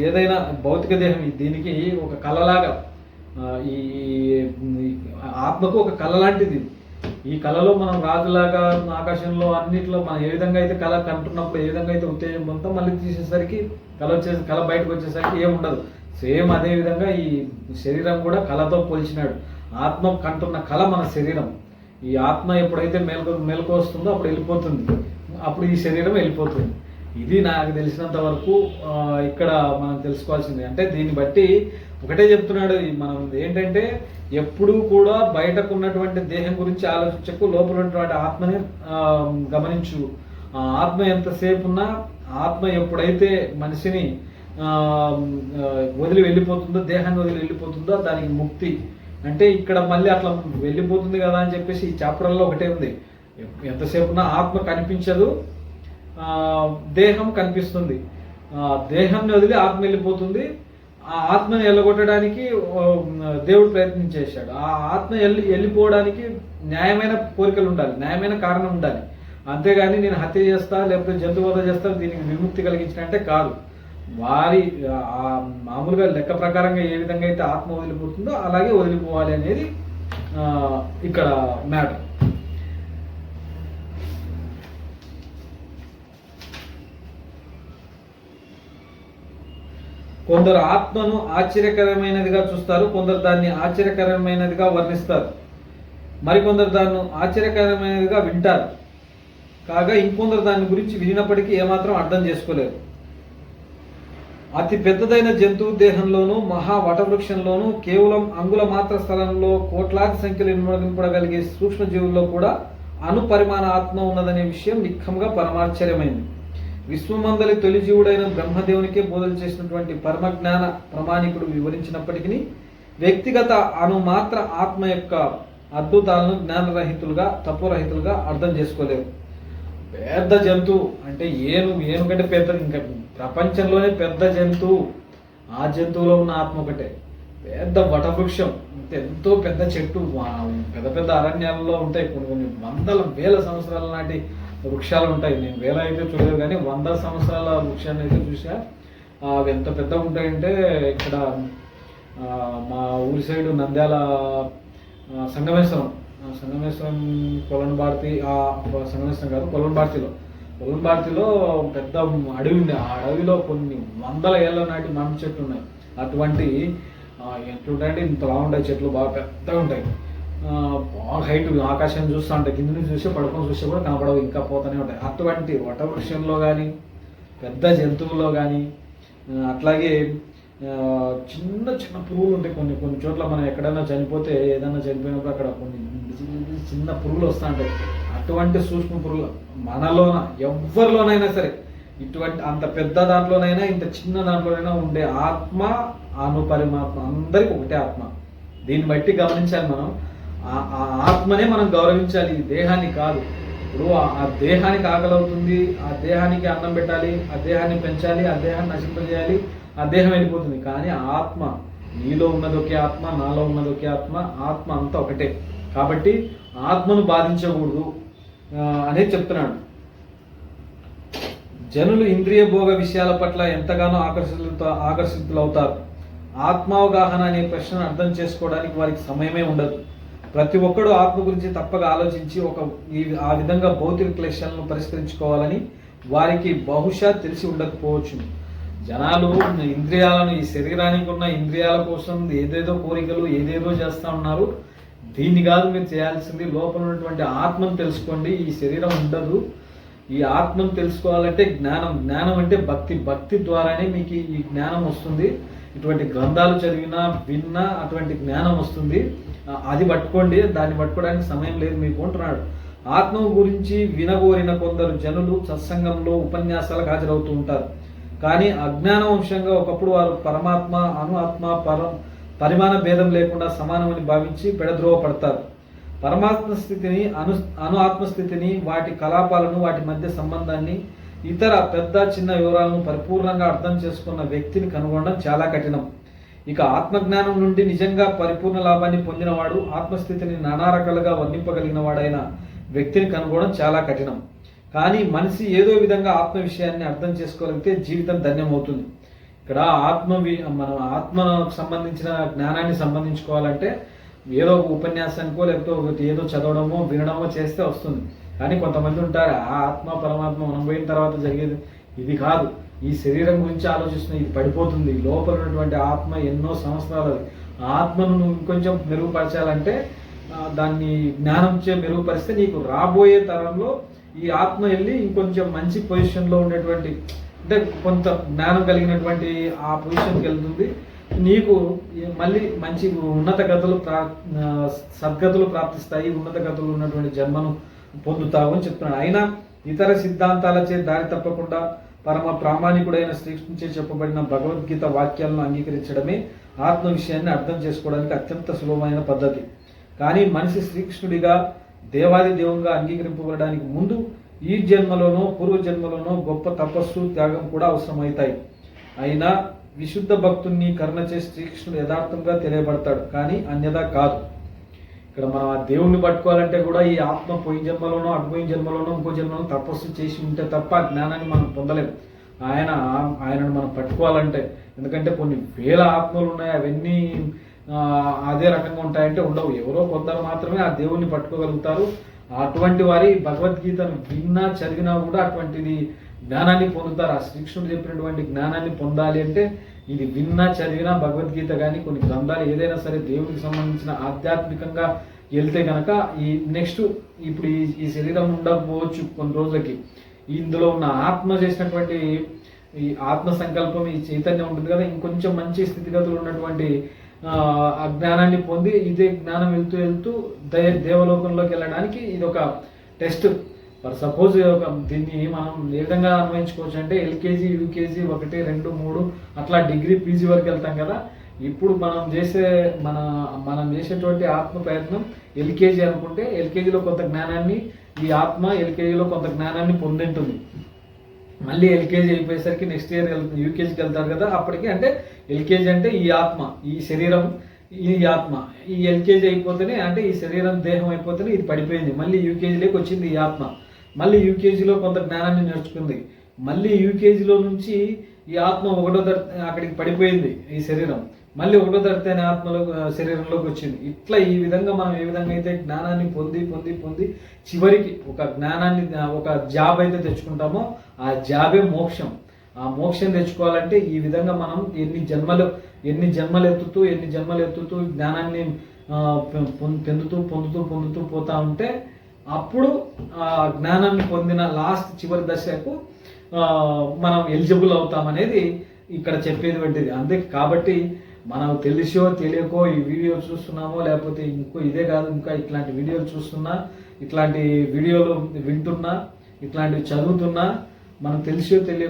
ఏదైనా భౌతిక దేహం దీనికి ఒక కళలాగా ఈ ఆత్మకు ఒక కళ లాంటిది. ఈ కళలో మనం రాజులాగా ఆకాశంలో అన్నిట్లో మనం ఏ విధంగా అయితే కళ కంటున్నప్పుడు ఏ విధంగా అయితే ఉత్తేజం పొందుతాం మళ్ళీ తీసేసరికి కళ వచ్చే కళ బయటకు వచ్చేసరికి ఏం ఉండదు. సేమ్ అదే విధంగా ఈ శరీరం కూడా కళతో పోల్చినాడు. ఆత్మ కంటున్న కళ మన శరీరం. ఈ ఆత్మ ఎప్పుడైతే మేల్కొ మేల్కొస్తుందో అప్పుడు వెళ్ళిపోతుంది. అప్పుడు ఈ శరీరం వెళ్ళిపోతుంది. ఇది నాకు తెలిసినంత వరకు ఇక్కడ మనం తెలుసుకోవాల్సింది అంటే దీన్ని బట్టి ఒకటే చెప్తున్నాడు మనం ఏంటంటే ఎప్పుడూ కూడా బయటకు ఉన్నటువంటి దేహం గురించి ఆలోచించకు లోపల ఉన్నటువంటి ఆత్మని గమనించు. ఆ ఆత్మ ఎంతసేపు ఉన్నా ఆత్మ ఎప్పుడైతే మనిషిని వదిలి వెళ్ళిపోతుందో దేహాన్ని వదిలి వెళ్ళిపోతుందో దానికి ముక్తి. అంటే ఇక్కడ మళ్ళీ అట్లా వెళ్ళిపోతుంది కదా అని చెప్పేసి ఈ చాప్టర్లో ఒకటే ఉంది. ఎంతసేపు ఉన్నా ఆత్మ కనిపించదు దేహం కనిపిస్తుంది. ఆ, దేహాన్ని వదిలి ఆత్మ వెళ్ళిపోతుంది. ఆ ఆత్మని వెళ్ళగొట్టడానికి దేవుడు ప్రయత్నం చేశాడు. ఆ ఆత్మ వెళ్ళి వెళ్ళిపోవడానికి న్యాయమైన కోరికలు ఉండాలి న్యాయమైన కారణం ఉండాలి. అంతేగాని నేను హత్య చేస్తా లేకపోతే జంతువధ చేస్తా దీనికి విముక్తి కలిగించినట్టే కాదు. వారి మామూలుగా లెక్క ప్రకారంగా ఏ విధంగా అయితే ఆత్మ వదిలిపోతుందో అలాగే వదిలిపోవాలి అనేది ఇక్కడ మ్యాటర్. కొందరు ఆత్మను ఆశ్చర్యకరమైనదిగా చూస్తారు కొందరు దాన్ని ఆశ్చర్యకరమైనదిగా వర్ణిస్తారు. మరికొందరు దాన్ని ఆశ్చర్యకరమైనదిగా వింటారు. కాగా ఇంకొందరు దాని గురించి వినినప్పటికీ ఏమాత్రం అర్థం చేసుకోలేరు. అతి పెద్దదైన జంతువు దేహంలోనూ మహా వటవృక్షంలోనూ కేవలం అంగుళ మాత్ర స్థలంలో కోట్లాది సంఖ్యలో ఇనుమడింపడగలిగే సూక్ష్మజీవుల్లో కూడా అనుపరిమాణ ఆత్మ ఉన్నదనే విషయం నిఖంగా పరమాశ్చర్యమైంది. విశ్వమందలి తొలి జీవుడైన బ్రహ్మదేవునికే బోధలు చేసినటువంటి పరమజ్ఞాన ప్రమాణికుడు వివరించినప్పటికీ వ్యక్తిగత అనుమాత్ర ఆత్మ యొక్క అద్భుతాలను జ్ఞానరహితులుగా తత్వరహితులుగా అర్థం చేసుకోలేరు. పెద్ద జంతువు అంటే ఏను ఏను కంటే పెద్ద ఇంకా ప్రపంచంలోనే పెద్ద జంతువు ఆ జంతువులో ఉన్న ఆత్మ ఒకటే. పెద్ద వటవృక్షం అంటే ఎంతో పెద్ద చెట్టు పెద్ద పెద్ద అరణ్యాలలో ఉంటాయి. కొన్ని కొన్ని వందల వేల సంవత్సరాల నాటి వృక్షాలు ఉంటాయి. నేను వేల అయితే చూడలేదు కానీ వంద సంవత్సరాల వృక్షాన్ని అయితే చూసా. అవి ఎంత పెద్దగా ఉంటాయంటే ఇక్కడ మా ఊరి సైడు నంద్యాల సంగమేశ్వరం. ఆ, సంగమేశ్వరం కొలన్ భారతి ఆ సంగమేశ్వరం కాదు కొలన్ భారతిలో. కొలన్ భారతిలో పెద్ద అడవి ఉంది ఆ అడవిలో కొన్ని వందల ఏళ్ళ నాటి మామిడి చెట్లు ఉన్నాయి. అటువంటి ఎట్లుంటాయంటే ఇంత బాగుంటాయి. చెట్లు బాగా పెద్దగా ఉంటాయి. బాగా హైట్ ఆకాశం చూస్తూ ఉంటాయి కింద నుంచి చూస్తే పడుకొని చూస్తే కూడా కనపడవు ఇంకా పోతూనే ఉంటాయి. అటువంటి వటవృక్షంలో కానీ పెద్ద జంతువుల్లో కానీ అట్లాగే చిన్న చిన్న పురుగులు ఉంటాయి కొన్ని కొన్ని చోట్ల మనం ఎక్కడైనా చనిపోతే ఏదైనా చనిపోయినప్పుడు అక్కడ కొన్ని చిన్న- పురుగులు వస్తూ ఉంటాయి. అటువంటి సూక్ష్మ పురుగులు మనలోన ఎవరిలోనైనా సరే ఇటువంటి అంత పెద్ద దాంట్లోనైనా ఇంత చిన్న దాంట్లోనైనా ఉండే ఆత్మ అనుపరిమాత్మ అందరికి ఒకటే ఆత్మ. దీన్ని బట్టి గమనించాలి మనం. ఆ- ఆత్మనే మనం గౌరవించాలి ఈ దేహాన్ని కాదు. ఇప్పుడు ఆ- దేహానికి ఆకలి అవుతుంది ఆ దేహానికి అన్నం పెట్టాలి ఆ దేహాన్ని పెంచాలి ఆ దేహాన్ని నశింపజేయాలి ఆ దేహం వెళ్ళిపోతుంది. కానీ ఆత్మ నీలో ఉన్నది ఒకే ఆత్మ నాలో ఉన్నది ఒకే ఆత్మ ఆత్మ అంతా ఒకటే. కాబట్టి ఆత్మను బాధించకూడదు అనేది చెప్తున్నాడు. జనులు ఇంద్రియ భోగ విషయాల పట్ల ఎంతగానో ఆకర్షితులతో ఆకర్షితులవుతారు. ఆత్మావగాహన అనే ప్రశ్నను అర్థం చేసుకోవడానికి వారికి సమయమే ఉండదు. ప్రతి ఒక్కడు ఆత్మ గురించి తప్పక ఆలోచించి ఒక ఈ ఆ విధంగా భౌతిక క్లేశాలను పరిష్కరించుకోవాలని వారికి బహుశా తెలిసి ఉండకపోవచ్చు. జనాలు ఇంద్రియాలను ఈ శరీరానికి ఉన్న ఇంద్రియాల కోసం ఏదేదో కోరికలు ఏదేదో చేస్తూ ఉన్నారు. దీన్ని కాదు మీరు చేయాల్సింది లోపల ఉన్నటువంటి ఆత్మను తెలుసుకోండి. ఈ శరీరం ఉండదు. ఈ ఆత్మను తెలుసుకోవాలంటే జ్ఞానం. జ్ఞానం అంటే భక్తి. భక్తి ద్వారానే మీకు ఈ జ్ఞానం వస్తుంది. ఇటువంటి గ్రంథాలు చదివినా విన్నా అటువంటి జ్ఞానం వస్తుంది. అది పట్టుకోండి దాన్ని పట్టుకోవడానికి సమయం లేదు మీకు అంటున్నాడు. ఆత్మ గురించి వినగోరిన కొందరు జనులు సత్సంగంలో ఉపన్యాసాలకు హాజరవుతూ ఉంటారు. కానీ అజ్ఞానవంశంగా ఒకప్పుడు వారు పరమాత్మ అను ఆత్మ పర పరిమాణ భేదం లేకుండా సమానమని భావించి పెడద్రోవపడతారు పరమాత్మ స్థితిని అను అను ఆత్మస్థితిని వాటి కలాపాలను వాటి మధ్య సంబంధాన్ని ఇతర పెద్ద చిన్న వివరాలను పరిపూర్ణంగా అర్థం చేసుకున్న వ్యక్తిని కనుగొనడం చాలా కఠినం. ఇక ఆత్మజ్ఞానం నుండి నిజంగా పరిపూర్ణ లాభాన్ని పొందినవాడు ఆత్మస్థితిని నానా రకాలుగా వర్ణింపగలిగిన వాడైన వ్యక్తిని కనుగొనడం చాలా కఠినం. కానీ మనిషి ఏదో విధంగా ఆత్మ విషయాన్ని అర్థం చేసుకోగలిగితే జీవితం ధన్యమవుతుంది. ఇక్కడ ఆత్మ వి- మనం ఆత్మకు సంబంధించిన జ్ఞానాన్ని సంబంధించుకోవాలంటే ఏదో ఒక ఉపన్యాసానికో లేకపోతే ఒకటి ఏదో చదవడమో వినడమో చేస్తే వస్తుంది. కానీ కొంతమంది ఉంటారు ఆ ఆత్మ పరమాత్మ మనం పోయిన తర్వాత జరిగేది ఇది కాదు. ఈ శరీరం గురించి ఆలోచిస్తున్న ఇది పడిపోతుంది. లోపల ఉన్నటువంటి ఆత్మ ఎన్నో సంవత్సరాలు అది. ఆత్మను నువ్వు ఇంకొంచెం మెరుగుపరచాలంటే దాన్ని జ్ఞానం చే మెరుగుపరిస్తే నీకు రాబోయే తరంలో ఈ ఆత్మ వెళ్ళి ఇంకొంచెం మంచి పొజిషన్లో ఉండేటువంటి అంటే కొంత జ్ఞానం కలిగినటువంటి ఆ పొజిషన్కి వెళ్తుంది. నీకు మళ్ళీ మంచి ఉన్నత గతులు ప్రా సద్గతులు ప్రాప్తిస్తాయి. ఉన్నత గతులు ఉన్నటువంటి జన్మను పొందుతావు అని చెప్తున్నాడు. అయినా ఇతర సిద్ధాంతాలచే దారి తప్పకుండా పరమ ప్రామాణికుడైన శ్రీకృష్ణుచే చెప్పబడిన భగవద్గీత వాక్యాలను అంగీకరించడమే ఆత్మ విషయాన్ని అర్థం చేసుకోవడానికి అత్యంత సులభమైన పద్ధతి. కానీ మనిషి శ్రీకృష్ణుడిగా దేవాది దేవునిగా అంగీకరింపబడడానికి ముందు ఈ జన్మలోనో పూర్వ జన్మలోనో గొప్ప తపస్సు త్యాగం కూడా అవసరమవుతాయి. అయినా విశుద్ధ భక్తుణ్ణి కరుణచే శ్రీకృష్ణుడు యథార్థంగా తెలియబడతాడు. కానీ అన్యదా కాదు. ఇక్కడ మనం ఆ దేవుణ్ణి పట్టుకోవాలంటే కూడా ఈ ఆత్మ పోయిన జన్మలోనో అటుపోయిన జన్మలోనో ఇంకో జన్మలోనో తపస్సు చేసి ఉంటే తప్ప ఆ జ్ఞానాన్ని మనం పొందలేం ఆయన ఆయనను మనం పట్టుకోవాలంటే ఎందుకంటే కొన్ని వేల ఆత్మలు ఉన్నాయి అవన్నీ అదే రకంగా ఉంటాయంటే ఉండవు. ఎవరో కొందరు మాత్రమే ఆ దేవుణ్ణి పట్టుకోగలుగుతారు. అటువంటి వారి భగవద్గీతను విన్నా చదివినా కూడా అటువంటిది జ్ఞానాన్ని పొందుతారు. ఆ శ్రీకృష్ణుడు చెప్పినటువంటి జ్ఞానాన్ని పొందాలి అంటే ఇది విన్నా చదివినా భగవద్గీత కానీ కొన్ని గ్రంథాలు ఏదైనా సరే దేవుడికి సంబంధించిన ఆధ్యాత్మికంగా వెళ్తే కనుక ఈ నెక్స్ట్ ఇప్పుడు ఈ ఈ శరీరం ఉండకపోవచ్చు కొన్ని రోజులకి. ఇందులో ఉన్న ఆత్మ చేసినటువంటి ఈ ఆత్మ సంకల్పం ఈ చైతన్యం ఉంటుంది కదా ఇంకొంచెం మంచి స్థితిగతులు ఉన్నటువంటి ఆ, జ్ఞానాన్ని పొంది ఇదే జ్ఞానం వెళ్తూ వెళ్తూ దే దేవలోకంలోకి వెళ్ళడానికి ఇది ఒక టెస్ట్. మరి సపోజ్ ఒక దీన్ని మనం ఏ విధంగా అన్వయించుకోవచ్చు అంటే ఎల్కేజీ యూకేజీ ఒకటి రెండు మూడు అట్లా డిగ్రీ పీజీ వరకు వెళ్తాం కదా. ఇప్పుడు మనం చేసే మన మనం చేసేటువంటి ఆత్మ ప్రయత్నం ఎల్కేజీ అనుకుంటే ఎల్కేజీలో కొంత జ్ఞానాన్ని ఈ ఆత్మ ఎల్కేజీలో కొంత జ్ఞానాన్ని పొందింటుంది. మళ్ళీ ఎల్కేజీ అయిపోయేసరికి నెక్స్ట్ ఇయర్ యూకేజీకి వెళ్తారు కదా అప్పటికి అంటే ఎల్కేజీ అంటే ఈ ఆత్మ ఈ శరీరం ఈ ఆత్మ. ఈ ఎల్కేజీ అయిపోతేనే అంటే ఈ శరీరం దేహం అయిపోతేనే ఇది పడిపోయింది. మళ్ళీ యూకేజీలోకి వచ్చింది ఈ ఆత్మ. మళ్ళీ యూకేజీలో కొంత జ్ఞానాన్ని నేర్చుకుంది. మళ్ళీ యూకేజీలో నుంచి ఈ ఆత్మ ఒకటో తర అక్కడికి పడిపోయింది ఈ శరీరం. మళ్ళీ ఒకటో తరగతి అనే ఆత్మలో శరీరంలోకి వచ్చింది. ఇట్లా ఈ విధంగా మనం ఏ విధంగా అయితే జ్ఞానాన్ని పొంది పొంది పొంది చివరికి ఒక జ్ఞానాన్ని ఒక జాబ్ అయితే తెచ్చుకుంటామో ఆ జాబే మోక్షం. ఆ మోక్షం తెచ్చుకోవాలంటే ఈ విధంగా మనం ఎన్ని జన్మలు ఎన్ని జన్మలు ఎత్తుతూ ఎన్ని జన్మలు ఎత్తుతూ జ్ఞానాన్ని పొం- పొందుతూ పొందుతూ పొందుతూ పోతా ఉంటే అప్పుడు ఆ జ్ఞానాన్ని పొందిన లాస్ట్ చివరి దశకు మనం ఎలిజిబుల్ అవుతామనేది ఇక్కడ చెప్పేది వంటిది అంతే కాబట్టి మనం తెలిసో తెలియకో ఈ వీడియో చూస్తున్నామో లేకపోతే ఇంకో ఇదే కాదు ఇంకా ఇట్లాంటి వీడియోలు చూస్తున్నా ఇట్లాంటి వీడియోలు వింటున్నా ఇట్లాంటివి చదువుతున్నా మనం తెలిసో తెలియ